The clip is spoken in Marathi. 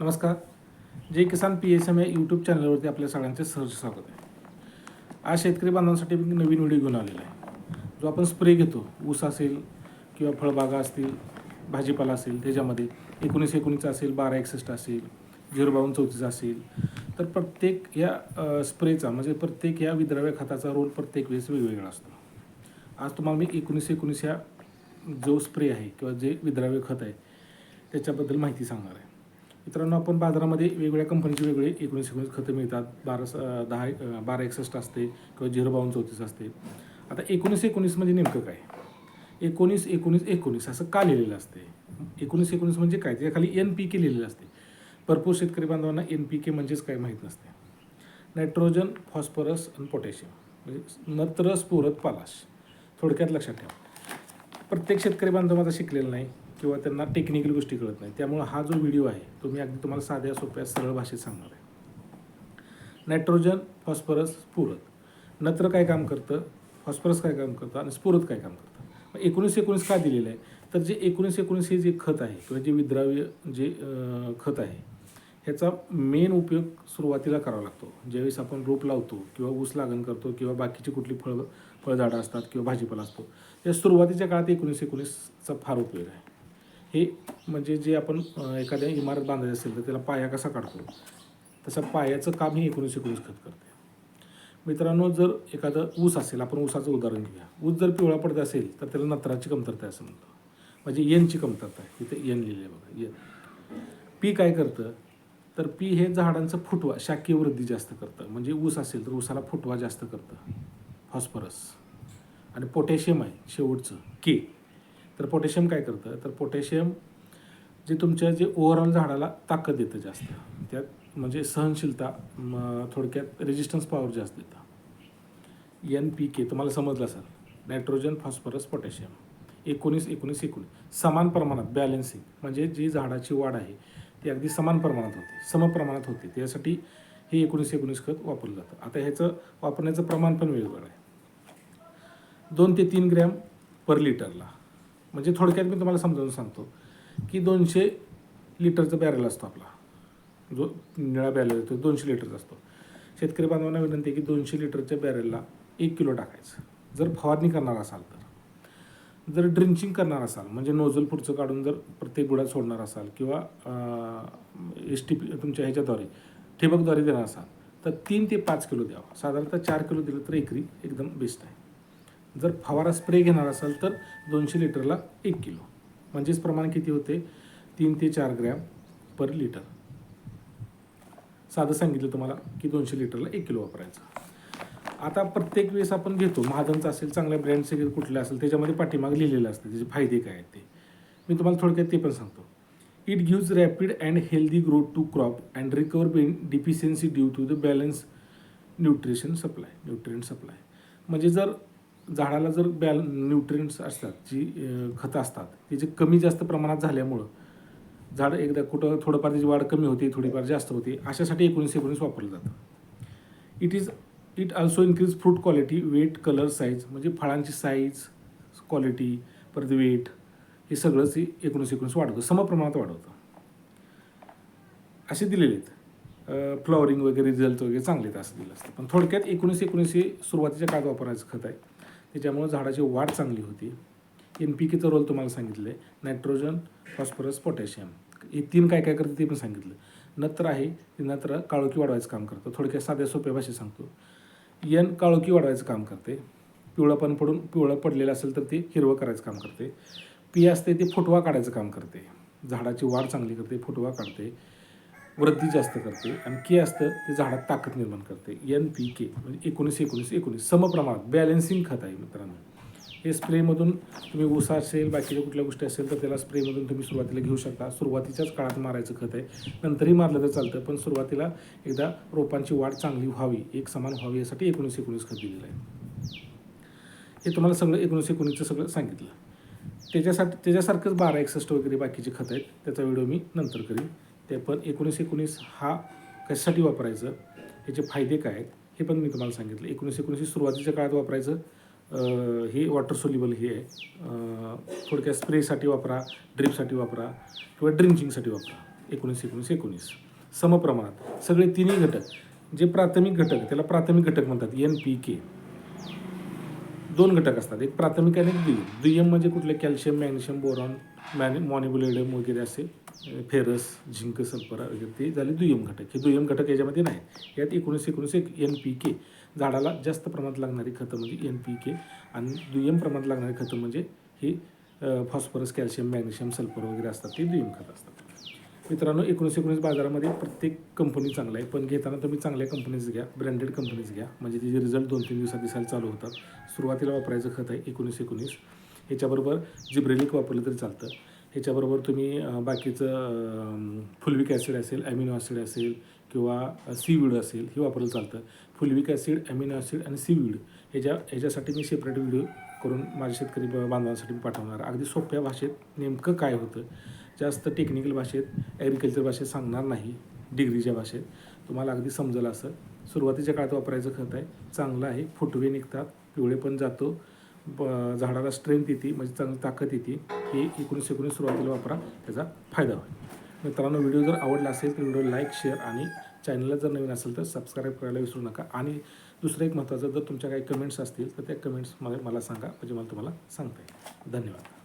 नमस्कार. Jai Kisan P S M या यूट्यूब चॅनलवरती आपल्या सगळ्यांचे सहज स्वागत आहे. आज शेतकरी बांधवांसाठी मी नवीन व्हिडिओ घेऊन आलेला आहे. जो आपण स्प्रे घेतो ऊस असेल किंवा फळबागा असतील भाजीपाला असेल त्याच्यामध्ये एकोणीस एकोणीस असेल बारा एकसष्ट असेल झिरो बावन्न चौतीस असेल तर प्रत्येक या स्प्रेचा म्हणजे प्रत्येक या विद्राव्य खताचा रोल प्रत्येक वेळेस वेगवेगळा असतो. आज तुम्हाला मी एकोणीस एकोणीस या जो स्प्रे आहे किंवा जे विद्राव्य खत आहे त्याच्याबद्दल माहिती सांगणार आहे. मित्रांनो आपण बाजारामध्ये वेगवेगळ्या कंपनीचे वेगळे एकोणीस एकोणीस खतं मिळतात. बारा स- दहा बारा एकसष्ट असते किंवा झिरो बावन्न चौतीस असते. आता एकोणीस एकोणीस म्हणजे नेमकं काय? एकोणीस एकोणीस एकोणीस असं का लिहिलेलं असते? एकोणीस एकोणीस म्हणजे काय? त्याच्याखाली एन पी के लिहिलेलं असते. भरपूर शेतकरी बांधवांना एन पी के म्हणजेच काय माहीत नसते. नायट्रोजन फॉस्फरस आणि पोटॅशियम. म्हणजे नत्र स्फुरत पालाश. थोडक्यात लक्षात ठेवा. प्रत्येक शेतकरी बांधव माझा शिकलेला नाही. किंवा त्यांना टेक्निकल गोष्टी कळत नाही. त्यामुळं हा जो व्हिडिओ आहे तो मी अगदी तुम्हाला साध्या सोप्या सरळ भाषेत सांगणार आहे. नायट्रोजन फॉस्फरस स्फुरत नत्र काय काम करतं? फॉस्फरस काय काम करतं? आणि स्फुरत काय काम करतं? एकोणीस एकोणीस का दिलेलं आहे? तर जे एकोणीस एकोणीस हे जे खत आहे किंवा जे विद्राव्य जे खत आहे ह्याचा मेन उपयोग सुरुवातीला करावा लागतो. ज्यावेळेस आपण रोप लावतो किंवा ऊस लागण करतो किंवा बाकीची कुठली फळ फळझाडं असतात किंवा भाजीपाला असतो या सुरुवातीच्या काळात एकोणीस एकोणीसचा फार उपयोग आहे. हे म्हणजे जे आपण एखाद्या इमारत बांधायची असेल तर त्याला पाया कसा काढतो? तसं पायाचं काम हे एकोणीस एकोणीस खत करते. मित्रांनो जर एखादं ऊस असेल आपण ऊसाचं उदाहरण घेऊया. ऊस जर पिवळा पडत असेल तर त्याला नत्राची कमतरता आहे असं म्हणतो. म्हणजे येनची कमतरता आहे. इथे येन लिहिलं आहे बघा. येन पी काय करतं? तर पी हे झाडांचं फुटवा शाकीय वृद्धी जास्त करतं. म्हणजे ऊस असेल तर ऊसाला फुटवा जास्त करतं. फॉस्फरस. आणि पोटॅशियम आहे शेवटचं. के. तर पोटॅशियम काय करतं? तर पोटॅशियम जे तुमच्या जे ओव्हरऑल झाडाला ताकद देतं जास्त. त्यात म्हणजे सहनशीलता थोडक्यात रेजिस्टन्स पॉवर जास्त देतं. एन पी के तुम्हाला समजलं असेल. नायट्रोजन फॉस्फरस पोटॅशियम एकोणीस एकोणीस एकोणीस. समान प्रमाणात बॅलन्सिंग म्हणजे जी झाडाची वाढ आहे ती अगदी समान प्रमाणात होते. समप्रमाणात होते. त्यासाठी हे एकोणीस एकोणीस खत वापरलं जातं. आता ह्याचं वापरण्याचं प्रमाण पण वेगवेगळं आहे. दोन ते तीन ग्रॅम पर लिटरला. म्हणजे थोडक्यात मी तुम्हाला समजावून सांगतो की दोनशे लिटरचा बॅरल असतो आपला. जो निळा बॅरल असतो दोनशे लिटरचा असतो. शेतकरी बांधवांना विनंती आहे की दोनशे लिटरच्या बॅरलला एक किलो टाकायचं. जर फवारणी करणार असाल तर. जर ड्रिंचिंग करणार असाल म्हणजे नोझल पुढचं काढून जर प्रत्येक गुडात सोडणार असाल किंवा एस टी पी तुमच्या ह्याच्याद्वारे ठिबकद्वारे देणार असाल तर तीन ते पाच किलो द्यावा. साधारणतः चार किलो दिलं तर एकरी एकदम बेस्ट आहे. जर फवारा स्प्रे घेणार असाल तर दोनशे लिटरला एक किलो. म्हणजेच प्रमाण किती होते? तीन ते चार ग्रॅम पर लिटर. साधं सांगितलं तुम्हाला की दोनशे लिटरला एक किलो वापरायचं. आता प्रत्येक वेळेस आपण घेतो. महाजनचं असेल चांगल्या ब्रँडचे कुठले असेल त्याच्यामध्ये पाठीमाग लिहिलेलं असतं. त्याचे फायदे काय आहेत ते. मी तुम्हाला थोडक्यात ते पण सांगतो. It gives rapid and healthy growth to crop and recover ben deficiency due to the balance nutrition supply nutrient supply म्हणजे जर झाडाला जर बॅल न्यूट्रिएंट्स असतात जी खतं असतात त्याचे कमी जास्त प्रमाणात झाल्यामुळं झाड एकदा कुठं थोडंफार त्याची वाढ कमी होते थोडीफार जास्त होते अशासाठी एकोणीस एकोणीस वापरलं जातं. It is it also increase fruit quality weight colour size म्हणजे फळांची साईज क्वालिटी परत वेट हे सगळंच एकोणीस एकोणीस वाढवतं समप्रमाणात वाढवतं. असे दिलेले आहेत. फ्लॉवरिंग वगैरे रिझल्ट वगैरे चांगले आहेत असं दिलं असतं. पण थोडक्यात एकोणीस एकोणीस हे सुरुवातीच्या काळात वापरायचं खत आहे. त्याच्यामुळं झाडाची वाढ चांगली होती. एन पी केचा रोल तुम्हाला सांगितलं आहे नायट्रोजन फॉस्फरस पोटॅशियम हे तीन काय काय करतं ते पण सांगितलं. नत्र आहे ते नत्र काळोखी वाढवायचं काम करतं. थोडक्यात साध्या सोप्या भाषेत सांगतो. यन काळोखी वाढवायचं काम करते. पिवळंपण पडून पिवळं पडलेलं असेल तर ते हिरवं करायचं काम करते. पी असते ते फुटवा काढायचं काम करते. झाडाची वाढ चांगली करते फुटवा काढते. वृद्धी जास्त करते आणि के असतं ते झाडात ताकद निर्माण करते. एन पी के म्हणजे एकोणीस एकोणीस एकोणीस समप्रमाणात बॅलन्सिंग खत आहे मित्रांनो. हे स्प्रेमधून तुम्ही ऊसा असेल बाकीच्या कुठल्या गोष्टी असेल तर त्याला स्प्रेमधून तुम्ही सुरुवातीला घेऊ शकता. सुरुवातीच्याच काळात मारायचं खत आहे. नंतरही मारलं तर चालतं पण सुरुवातीला एकदा रोपांची वाढ चांगली व्हावी एक समान व्हावी यासाठी एकोणीस एकोणीस खत दिलेलं आहे. हे तुम्हाला सगळं एकोणीस एकोणीसचं सगळं सांगितलं. त्याच्यासाठी त्याच्यासारखंच बारा एकसष्ट वगैरे बाकीचे खत आहेत. त्याचा व्हिडिओ मी नंतर करीन. ते पण एकोणीस एकोणीस हा कशासाठी वापरायचं? याचे फायदे काय आहेत हे पण मी तुम्हाला सांगितलं. एकोणीस एकोणीस सुरुवातीच्या काळात वापरायचं. हे वॉटर सोल्युबल हे आहे. थोडक्या थोडक्यात स्प्रेसाठी वापरा ड्रिपसाठी वापरा किंवा ड्रिंचिंगसाठी वापरा. एकोणीस एकोणीस एकोणीस. समप्रमाणात. सगळे तिन्ही घटक. जे प्राथमिक घटक त्याला प्राथमिक घटक म्हणतात. एन पी के दोन घटक असतात. एक प्राथमिक आणि एक दुय्यम दुय्यम म्हणजे कुठले? कॅल्शियम मॅग्नेशियम बोरॉन मॅने मॉनिब्युलेडम वगैरे असे. फेरस झिंक सल्फर वगैरे ते झाले दुय्यम घटक. हे दुय्यम घटक याच्यामध्ये नाही. यात एकोणीस एकोणीस एक एन पी के झाडाला जास्त प्रमाणात लागणारी खतं म्हणजे एन पी के आणि दुय्यम प्रमाणात लागणारी खतं म्हणजे ही फॉस्फरस कॅल्शियम मॅग्नेशियम सल्फर वगैरे असतात. ते दुय्यम खतं असतात. मित्रांनो एकोणीस एकोणीस बाजारामध्ये प्रत्येक कंपनी चांगला आहे. पण घेताना तुम्ही चांगल्या कंपनीज घ्या ब्रँडेड कंपनीज घ्या. म्हणजे तिचे रिझल्ट दोन तीन दिवसात दिसायला चालू होतात. सुरुवातीला वापरायचं खत आहे एकोणीस एकोणीस. ह्याच्याबरोबर जिब्रेलिक वापरलं तरी चालतं. ह्याच्याबरोबर तुम्ही बाकीचं फुलविक ॲसिड असेल ॲमिनो ॲसिड असेल किंवा सीवीड असेल हे वापरलं चालतं. फुलविक ॲसिड ॲमिनो ॲसिड आणि सीवीड ह्याच्या ह्याच्यासाठी मी सेपरेट व्हिडिओ करून माझ्या शेतकरी बांधवांसाठी मी पाठवणार. अगदी सोप्या भाषेत नेमकं काय होतं? जास्त टेक्निकल भाषेत ॲग्रिकल्चर भाषेत सांगणार नाही डिग्रीच्या भाषेत. तुम्हाला अगदी समजेल असं. सुरुवातीच्या काळात वापरायचं खत आहे चांगलं आहे. फुटवे निघतात पिवळे पण जातो. ब झाडाला स्ट्रेंथ येते म्हणजे चांगली ताकद येते. हे एकोणीस एकोणीस सुरुवातीला वापरा त्याचा फायदा होईल. मित्रांनो व्हिडिओ जर आवडला असेल तर व्हिडिओ लाईक शेअर आणि चॅनलला जर नवीन असेल तर सबस्क्राईब करायला विसरू नका. आणि दुसरं एक महत्त्वाचं जर तुमच्या काही कमेंट्स असतील तर त्या कमेंट्समध्ये मला सांगा म्हणजे मला तुम्हाला सांगता येईल. धन्यवाद.